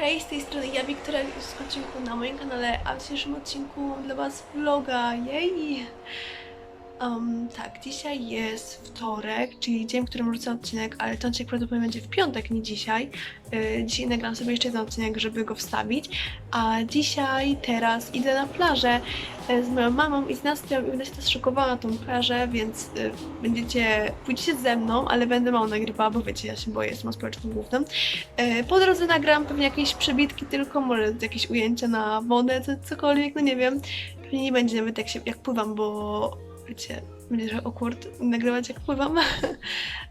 Hej, z tej strony ja, Wiktoria, w odcinku na moim kanale, a w dzisiejszym odcinku mam dla Was vloga, jej! Um, tak, dzisiaj jest wtorek, czyli dzień, w którym wrzucę odcinek, ale ten odcinek prawdopodobnie będzie w piątek, nie dzisiaj. Yy, dzisiaj nagram sobie jeszcze jeden odcinek, żeby go wstawić, a dzisiaj, teraz idę na plażę yy, z moją mamą i z Nastrią i będę się też szykowała na tą plażę, więc yy, będziecie, pójdziecie ze mną, ale będę mało nagrywała, bo wiecie, ja się boję, jestem społecznym głównym. E, Po drodze nagram pewnie jakieś przebitki tylko, może jakieś ujęcia na wodę, co, cokolwiek, no nie wiem. Pewnie nie będzie nawet jak, się, jak pływam, bo wiecie, będzie trochę awkward nagrywać jak pływam.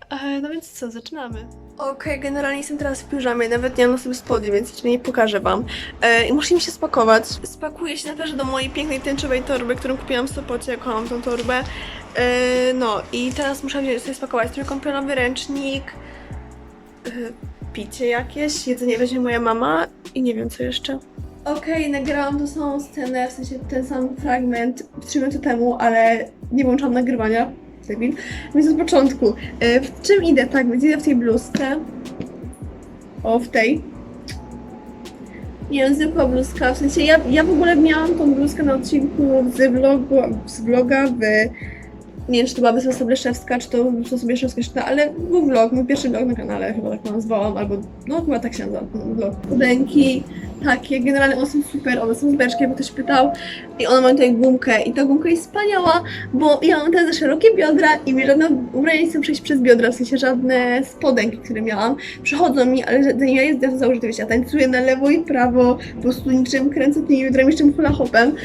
E, No więc co, zaczynamy. Okej, generalnie jestem teraz w piżamie, nawet nie mam na sobie spodnie, więc jeszcze nie pokażę wam. E, muszę mi się spakować. Spakuję się na plaży do mojej pięknej tęczowej torby, którą kupiłam w Sopocie, kocham tą torbę. E, No i teraz muszę sobie spakować strój kąpielowy, ręcznik, e, picie jakieś, jedzenie weźmie moja mama i nie wiem co jeszcze. Okej, nagrałam tą samą scenę, w sensie ten sam fragment 3 minuty temu, ale nie włączałam nagrywania. Debil. Więc od początku. E, W czym idę? Tak, więc idę w tej bluzce. O, w tej. Nie wiem, zwykła bluzka. W sensie ja, ja w ogóle miałam tą bluzkę na odcinku z, vlogu, z vloga w nie wiem, czy to była Wyspa Sobieszewska, czy to Wyspa Sobieszewska, czy to, ale był vlog, mój pierwszy vlog na kanale, chyba tak to nazwałam, albo, no chyba tak się nazywa vlog. Takie, generalnie one są super, one są z beczki, jakby ktoś pytał, i one mają tutaj gumkę, i ta gumka jest wspaniała, bo ja mam teraz za szerokie biodra i mi żadne ubrania nie chcą przejść przez biodra, w sensie żadne spodenki, które miałam, przychodzą mi, ale zanim ja jest założyć, to wiecie, ja tańcuję na lewo i prawo, po prostu niczym kręcę tymi biodrami, jeszcze hula hopem,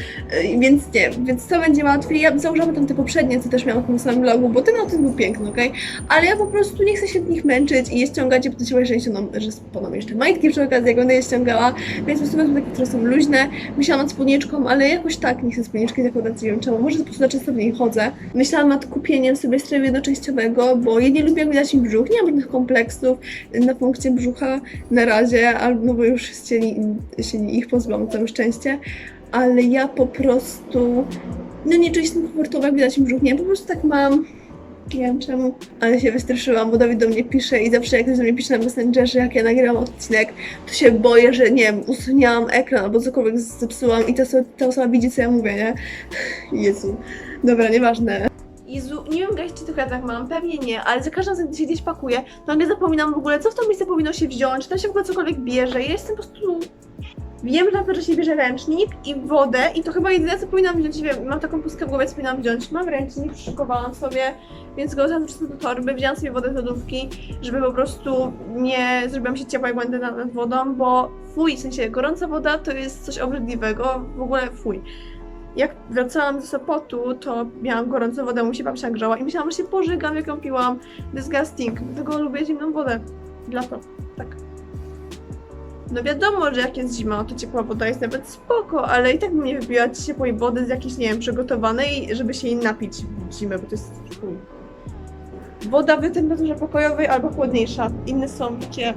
Yy, więc nie, więc to będzie łatwiej. Ja założyłam tam te poprzednie, co też miałam w tym samym vlogu, bo ten odcinek był piękny, okej? Ale ja po prostu nie chcę się w nich męczyć i je ściągać, bo to się że, ściągną, że spodam jeszcze majtki przy okazji, jak będę je ściągała, więc po prostu wezmę takie, które są luźne. Myślałam nad spódniczką, ale jakoś tak nie chcę spódniczki zakładać, nie wiem czemu, może po prostu za często w niej chodzę. Myślałam nad kupieniem sobie stroju jednoczęściowego, bo ja nie lubię jak widać mi brzuch, nie mam żadnych kompleksów na punkcie brzucha na razie, albo no bo już się, się ich pozbyłam, całe szczęście ale ja po prostu no nie czuję się komfortowo, jak widać mi brzuch, nie, po prostu tak mam. Nie wiem czemu, ale się wystraszyłam, bo Dawid do mnie pisze i zawsze jak ktoś do mnie pisze na Messengerze, jak ja nagrywam odcinek, to się boję, że nie wiem, usunięłam ekran albo cokolwiek zepsułam i ta, osoba- ta osoba widzi, co ja mówię, nie? Jezu. Dobra, nieważne. Jezu, nie wiem, guys, czy ja tak mam, pewnie nie, ale za każdym razem, gdy się gdzieś pakuję, to nagle zapominam w ogóle, co w to miejsce powinno się wziąć, czy tam się w ogóle cokolwiek bierze. Ja jestem po prostu Wiem, że na się bierze ręcznik i wodę i to chyba jedyne co powinnam wziąć, wiem, mam taką pustkę w głowie, co powinnam wziąć. Mam ręcznik, przyszykowałam sobie, więc go wszystko do torby, wziąłam sobie wodę z lodówki, żeby po prostu nie zrobiłam się ciepła jak będę nad, nad wodą, bo fuj, w sensie gorąca woda to jest coś obrzydliwego, w ogóle fuj. Jak wracałam ze Sopotu, to miałam gorącą wodę, mi się babcia grzała i myślałam, że się pożygam, jak ją piłam. Disgusting. Dlatego lubię zimną wodę. Lato. Tak. No wiadomo, że jak jest zima, to ciepła woda jest nawet spoko, ale i tak bym nie wypiła ciepłej wody z jakiejś, nie wiem, przygotowanej, żeby się jej napić w zimę, bo to jest. Woda w temperaturze pokojowej albo chłodniejsza. Inne są, wiecie...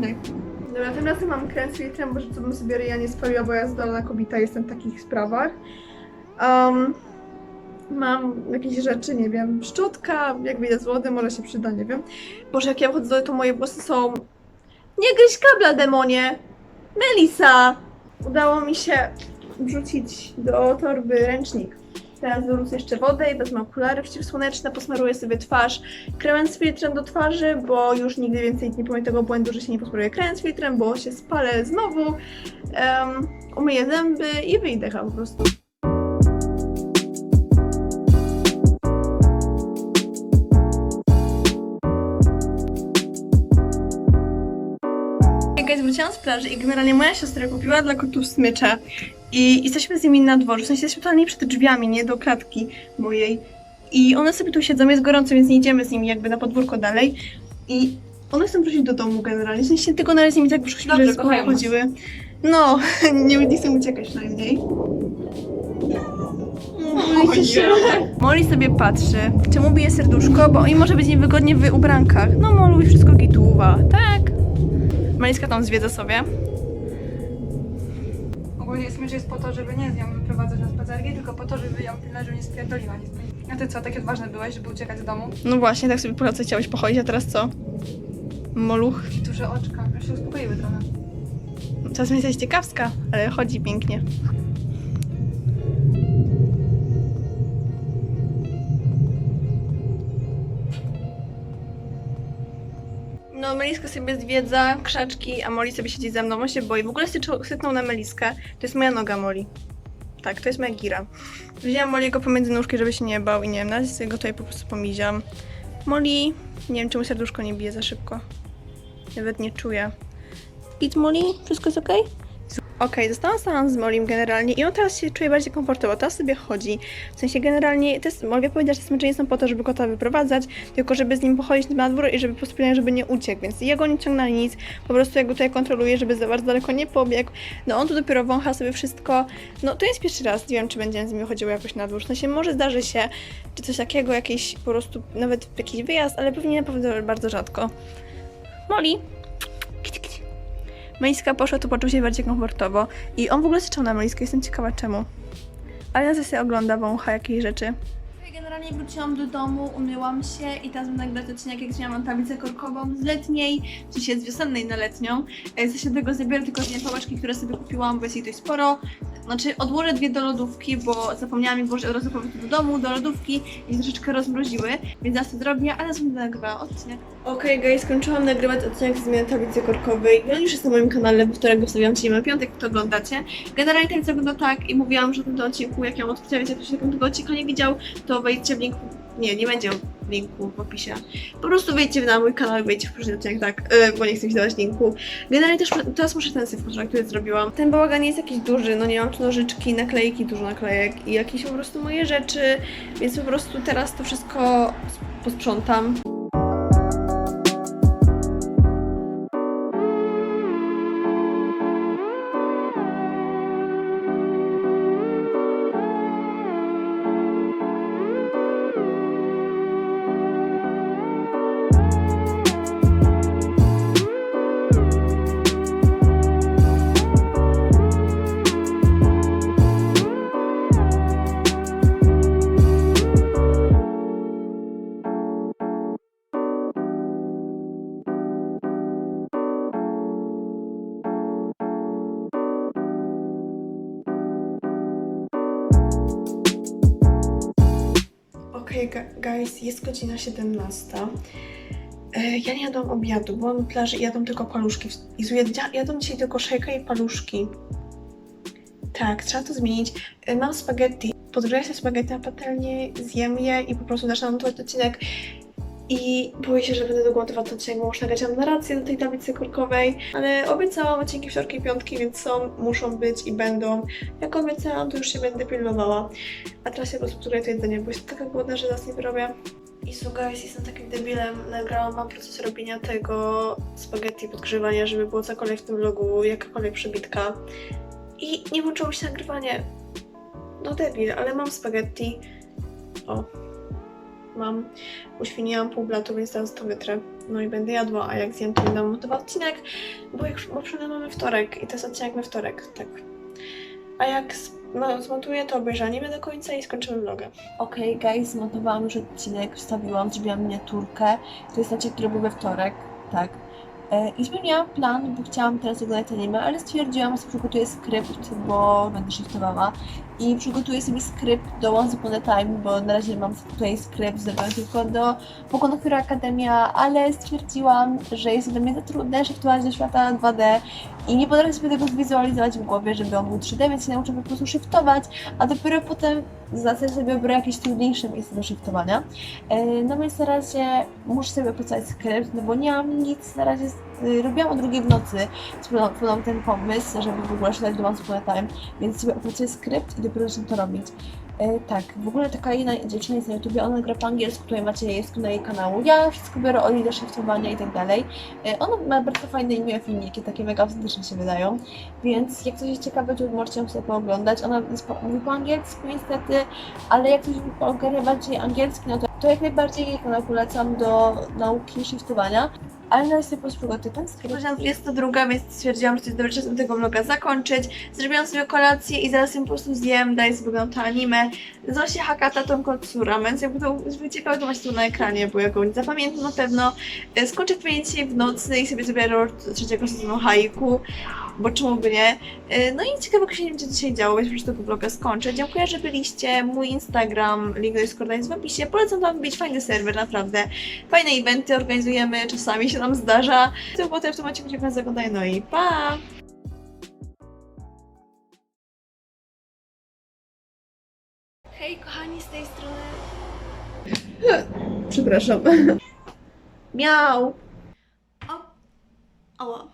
Nie. Dobra, tym razem mam krem z filtrem, bo co bym sobie ryja nie spaliła, bo ja zdolna kobieta jestem w takich sprawach. Um, mam jakieś rzeczy, nie wiem, szczotka, jak wyjdę z wody, może się przyda, nie wiem. Boże, jak ja wchodzę do to moje włosy są nie gryź kabla, demonie! Melisa! Udało mi się wrzucić do torby ręcznik. Teraz wyrzucę jeszcze wodę i wezmę okulary przeciwsłoneczne, posmaruję sobie twarz kremem z filtrem do twarzy, bo już nigdy więcej nie popełnię tego błędu, że się nie posmaruję kremem z filtrem, bo się spalę znowu. Um, umyję zęby i wyjdę po prostu. Wróciłam z plaży i generalnie moja siostra kupiła dla kotów smycze i jesteśmy z nimi na dworzu, w sensie jesteśmy totalnie przed drzwiami, nie do klatki mojej i one sobie tu siedzą, jest gorąco, więc nie idziemy z nimi jakby na podwórko dalej i one chcą wrócić do domu generalnie, w sensie tylko na razie z nimi tak poszłyśmy, Dobrze, że z kochają nas. chodziły. No, nie, nie chcę uciekać się Molly sobie patrzy, czemu bije serduszko, bo i może być niewygodnie w ubrankach. No Molu i wszystko gituwa, tak? Maliska tam zwiedza sobie. Ogólnie smycz jest po to, żeby nie z nią wyprowadzać na spacerki, tylko po to, żeby ją pilnować, żeby nie spierdoliła. Nie spierdoliła. A ty co, takie odważny byłeś, żeby uciekać z domu? No właśnie, tak sobie po co chciałeś pochodzić, a teraz co? Moluch. Duże oczka, już się uspokoiły trochę. Czasem jesteś ciekawska, ale chodzi pięknie. No, Meliska sobie zwiedza krzaczki, a Moli sobie siedzi ze mną, on się boi. W ogóle sytnął na Meliskę. To jest moja noga Moli. Tak, to jest moja gira. Wzięłam Moliego pomiędzy nóżki, żeby się nie bał i nie wiem, na razie sobie go tutaj po prostu pomiziam. Moli, nie wiem czemu serduszko nie bije za szybko. Nawet nie czuję. Idź Moli, wszystko jest okej? Okej, zostałam sama z Molim generalnie i on teraz się czuje bardziej komfortowo, teraz sobie chodzi. W sensie generalnie, to jest, mogę powiedzieć, że smycze nie są po to, żeby kota wyprowadzać, tylko żeby z nim pochodzić na dwór i żeby po prostu żeby nie uciekł, więc ja go nie ciągnę nic, po prostu ja go tutaj kontroluję, żeby za bardzo daleko nie pobiegł. No on tu dopiero wącha sobie wszystko. No to jest pierwszy raz, nie wiem czy będzie z nim chodziło jakoś na dwór, w sensie może zdarzy się, czy coś takiego, jakiś po prostu, nawet jakiś wyjazd, ale pewnie naprawdę bardzo rzadko. Moli! Meliska poszła, to poczuł się bardziej komfortowo. I on w ogóle syczał na Meliskę, jestem ciekawa czemu. Ale na się ogląda, wącha jakieś rzeczy. Generalnie wróciłam do domu, umyłam się i teraz będę nagrać odcinek, jak zmieniłam tablicę korkową z letniej, w sensie z wiosennej na letnią. E, Ze tego zabiorę tylko dwie pałeczki, które sobie kupiłam, bo jest ich dość sporo. Znaczy odłożę dwie do lodówki, bo zapomniałam ich włożyć od razu do domu, do lodówki i troszeczkę rozmroziły, więc zaraz to zrobię, a teraz będę nagrywała odcinek. Okej, okay, guys, skończyłam nagrywać odcinek z zmiany tablicy korkowej. On już jest na moim kanale, w którego wstawiam dzisiaj na piątek, to oglądacie. Generalnie tablica wygląda tak i mówiłam, że w tym odcinku, jak ją odkryłem, jak ktoś tego odcinka nie widział, to wejdźcie w linku. Nie, nie będzie linku w opisie. Po prostu wejdźcie na mój kanał i wejdźcie w pierwszy odcinek, tak, yy, bo nie chcę mi dawać linku. Generalnie też teraz muszę ten syf który zrobiłam. Ten bałagan nie jest jakiś duży, no nie mam tu nożyczki, naklejki, dużo naklejek i jakieś po prostu moje rzeczy, więc po prostu teraz to wszystko posprzątam. Okej, okay, guys, jest godzina 17. E, ja nie jadłam obiadu, byłam na plaży i jadłam tylko paluszki. Jezu, jadłam, dzisiaj tylko szejka i paluszki. Tak, trzeba to zmienić. E, mam spaghetti. Podgrzeję sobie spaghetti na patelnię, zjem je i po prostu zacznę montować odcinek. I boję się, że będę długo montować odcinek, bo muszę nagrać narrację do tej tablicy korkowej. Ale obiecałam odcinki wtorki i piątki, więc są, muszą być i będą. Jak obiecałam, to już się będę pilnowała. A teraz ja po prostu to jedzenie, bo jestem taka głodna, że nas nie wyrobię. I so guys, jestem takim debilem. Nagrałam wam proces robienia tego spaghetti, podgrzewania, żeby było cokolwiek w tym vlogu, jakakolwiek przebitka. I nie włączyło się nagrywanie. No debil, ale mam spaghetti. O. Mam. Uświniłam pół blatu, więc teraz to wytrę. No i będę jadła, a jak zjem, to będę montowała odcinek, bo jak bo przynajmniej mamy wtorek i to jest odcinek we wtorek, tak. A jak no, zmontuję to obejrzę nie do końca i skończymy vloga. Okej, guys, zmontowałam już odcinek, wstawiłam, zrobiłam miniaturkę. To jest odcinek, który był we wtorek, tak. E, I zmieniłam plan, bo chciałam teraz oglądać anime, ale stwierdziłam, że przygotuję skrypt, bo będę shiftowała. I przygotuję sobie skrypt do Once Upon a Time, bo na razie mam tutaj skrypt zrobiony tylko do Hero Akademia, ale stwierdziłam, że jest dla mnie za trudne shiftować do świata 2D i nie potrafię sobie tego zwizualizować w głowie, żeby on był 3D, więc się nauczę po prostu shiftować, a dopiero potem zasadzie sobie wybiorę jakieś trudniejsze miejsce do shiftowania. E, No więc na razie muszę sobie opracować skrypt, no bo nie mam nic, na razie y, robiłam o drugiej w nocy, spróbowałam ten pomysł, żeby w ogóle czytać do Once Upon a Time, więc sobie opracuję skrypt i dopiero zacznę to robić. E, tak, w ogóle taka jedna dziewczyna jest na YouTubie, ona gra po angielsku, tutaj macie jej na jej kanału. Ja wszystko biorę od niej do i tak dalej. E, ona ma bardzo fajne i miłe filmiki, takie mega autentyczne się wydają, więc jak coś jest ciekawe, to możecie ją sobie pooglądać. Ona jest mówi po angielsku niestety, ale jak ktoś ogarnia bardziej angielski, no to, to jak najbardziej jej kanał polecam do nauki shiftowania. Ale na razie sobie po prostu przygotuję ten skrypt. Godzina 22, więc stwierdziłam, że to jest dobry czas, tego vloga zakończyć. Zrobiłam sobie kolację i zaraz ją po prostu zjem, daję sobie oglądać to anime. Zosie Hakata Tonko Ramen, jakby to ciekawe, to macie tu na ekranie, bo ja go nie zapamiętam na pewno. E, Skończę pamięć dzisiaj w nocy i sobie zrobię rol trzeciego sezonu Haiku. Bo czemu by nie? E, No i ciekawego się nie będzie dzisiaj działo, więc prostu tego vloga skończę. Dziękuję, że byliście. Mój Instagram, link do Discorda jest w opisie. Polecam Wam wbić fajny serwer, naprawdę. Fajne eventy organizujemy, czasami się nam zdarza. To było tyle w tym odcinku, dziękuję za oglądanie, no i pa! Hej kochani, z tej strony... Przepraszam. Miał! O... Ała.